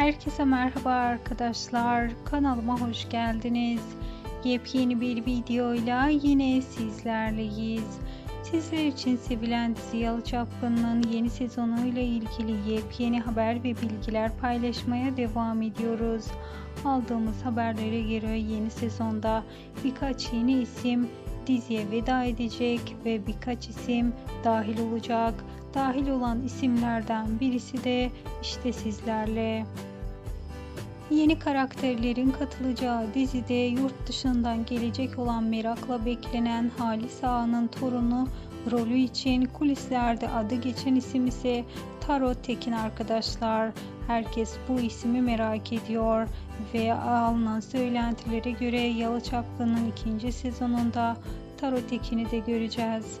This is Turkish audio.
Herkese merhaba arkadaşlar. Kanalıma hoş geldiniz. Yepyeni bir videoyla yine sizlerleyiz. Sizler için sevilen dizi Yalı Çapkın'ın yeni sezonuyla ilgili yepyeni haber ve bilgiler paylaşmaya devam ediyoruz. Aldığımız haberlere göre yeni sezonda birkaç yeni isim diziye veda edecek ve birkaç isim dahil olacak. Dahil olan isimlerden birisi de işte sizlerle. Yeni karakterlerin katılacağı dizide yurt dışından gelecek olan merakla beklenen Halis Ağa'nın torunu rolü için kulislerde adı geçen isim ise Tarot Tekin arkadaşlar. Herkes bu ismi merak ediyor ve alınan söylentilere göre Yalı Çapkın'ın ikinci sezonunda Tarot Tekin'i de göreceğiz.